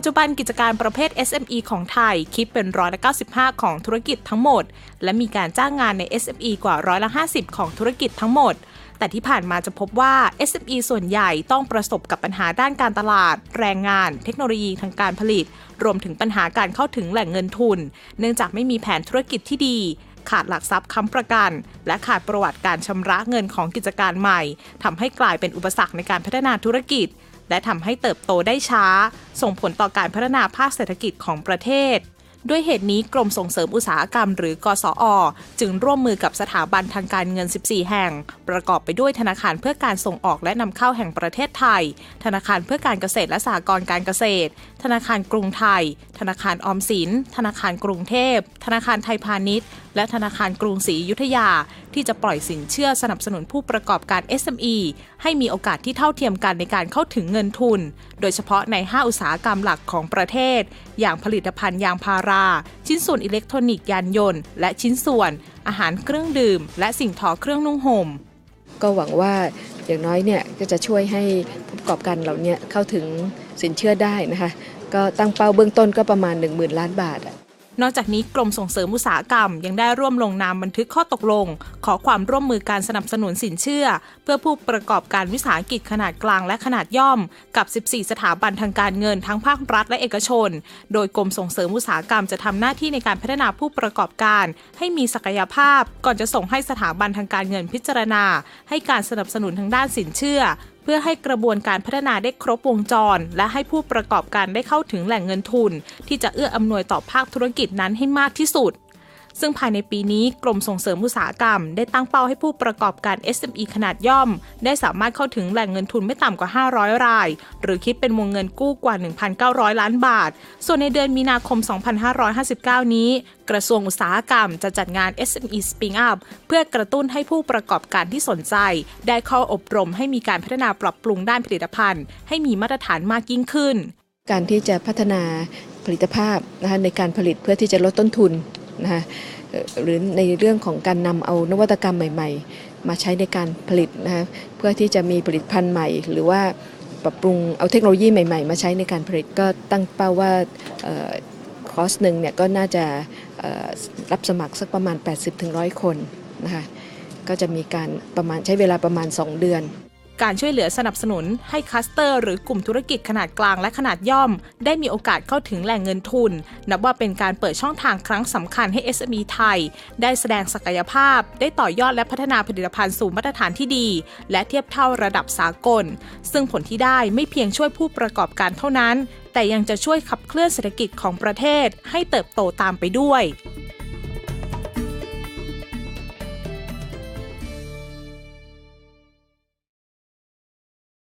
ปัจจุบันกิจการประเภท SME ของไทย คิดเป็นร้อยละ95 ของธุรกิจทั้งหมด และมีการจ้างงานใน SME กว่าร้อยละ50 ของธุรกิจทั้งหมด แต่ที่ผ่านมาจะพบว่า SME ส่วนใหญ่ต้องประสบกับปัญหาด้านการตลาด แรงงาน เทคโนโลยีทางการผลิต รวมถึงปัญหาการเข้าถึงแหล่งเงินทุน เนื่องจากไม่มีแผนธุรกิจที่ดีขาดหลักทรัพย์ค้ำประกัน และขาดประวัติการชำระเงินของกิจการใหม่ทำให้กลายเป็นอุปสรรคในการพัฒนาธุรกิจ และทำให้เติบโตได้ช้า ส่งผลต่อการพัฒนาภาคเศรษฐกิจของประเทศ ด้วยเหตุนี้กรมส่งเสริมอุตสาหกรรมหรือกสอ จึงร่วมมือกับสถาบันทางการเงิน 14 แห่ง ประกอบไปด้วยธนาคารเพื่อการส่งออกและนำเข้าแห่งประเทศไทย ธนาคารเพื่อการเกษตรและสหกรณ์การเกษตร ธนาคารกรุงไทย ธนาคารออมสิน ธนาคารกรุงเทพ ธนาคารไทยพาณิชย์ และธนาคารกรุงศรีอยุธยา ที่จะปล่อยสินเชื่อสนับสนุนผู้ประกอบการ SME ให้มีโอกาสที่เท่าเทียมกันในการเข้าถึงเงินทุน โดยเฉพาะใน 5 อุตสาหกรรมหลักของประเทศ อย่างผลิตภัณฑ์ยางพาราชิ้นส่วนอิเล็กทรอนิกส์ยานยนต์ และชิ้นส่วน อาหารเครื่องดื่ม และสิ่งทอเครื่องนุ่งห่ม ก็หวังว่าอย่างน้อยเนี่ยก็จะช่วยให้ผู้ประกอบการเหล่านี้เข้าถึงสินเชื่อได้นะคะ ก็ตั้งเป้าเบื้องต้นก็ประมาณ 1 0,000 ล้านบาทอะ นอกจากนี้กรมส่งเสริมอุตสาหกรรม ยังได้ร่วมลงนามบันทึกข้อตกลง ขอความร่วมมือการสนับสนุนสินเชื่อ เพื่อผู้ประกอบการวิสาหกิจขนาดกลางและขนาดย่อม กับ 14 สถาบันทางการเงินทั้งภาครัฐและเอกชน โดยกรมส่งเสริมอุตสาหกรรมจะทำหน้าที่ในการพัฒนาผู้ประกอบการ ให้มีศักยภาพ ก่อนจะส่งให้สถาบันทางการเงินพิจารณา ให้การสนับสนุนทางด้านสินเชื่อ พื่อให้กระบวนการพัฒนาได้ครบวงจร และให้ผู้ประกอบการได้เข้าถึงแหล่งเงินทุน ที่จะเอื้ออำนวยต่อภาคธุรกิจนั้นให้มากที่สุด ซึ่งภายในปีนี้กรมส่งเสริมอุตสาหกรรม ได้ตั้งเป้าให้ผู้ประกอบการ SME ขนาดย่อม ได้สามารถเข้าถึงแหล่งเงินทุนไม่ต่ำกว่า 500 ราย หรือคิดเป็นวงเงินกู้กว่า 1,900 ล้านบาท ส่วนในเดือนมีนาคม 2559 นี้ กระทรวงอุตสาหกรรมจะจัดงาน SME Spring Up เพื่อกระตุ้นให้ผู้ประกอบการที่สนใจ ได้เข้าอบรมให้มีการพัฒนาปรับปรุงด้านผลิตภัณฑ์ ให้มีมาตรฐานมากยิ่งขึ้น การที่จะพัฒนาผลิตภาพนะคะในการผลิตเพื่อที่จะลดต้นทุนนะคะ หรือในเรื่องของการนำเอานวัตกรรมใหม่ ๆ มาใช้ในการผลิตนะคะเพื่อที่จะมีผลิตภัณฑ์ใหม่ หรือว่าปรับปรุงเอาเทคโนโลยีใหม่ ๆ มาใช้ในการผลิตก็ตั้งเป้าว่าคอสหนึ่งเนี่ยก็น่าจะรับสมัครสักประมาณ 80-100 คนนะคะก็จะมีการประมาณใช้เวลาประมาณ 2 เดือน การช่วยเหลือสนับสนุนให้คัสเตอร์หรือกลุ่มธุรกิจขนาดกลางและขนาดย่อม ได้มีโอกาสเข้าถึงแหล่งเงินทุน นับว่าเป็นการเปิดช่องทางครั้งสำคัญให้ SME ไทย ได้แสดงศักยภาพ ได้ต่อยอดและพัฒนาผลิตภัณฑ์สู่มาตรฐานที่ดี และเทียบเท่าระดับสากล ซึ่งผลที่ได้ไม่เพียงช่วยผู้ประกอบการเท่านั้น แต่ยังจะช่วยขับเคลื่อนเศรษฐกิจของประเทศให้เติบโตตามไปด้วย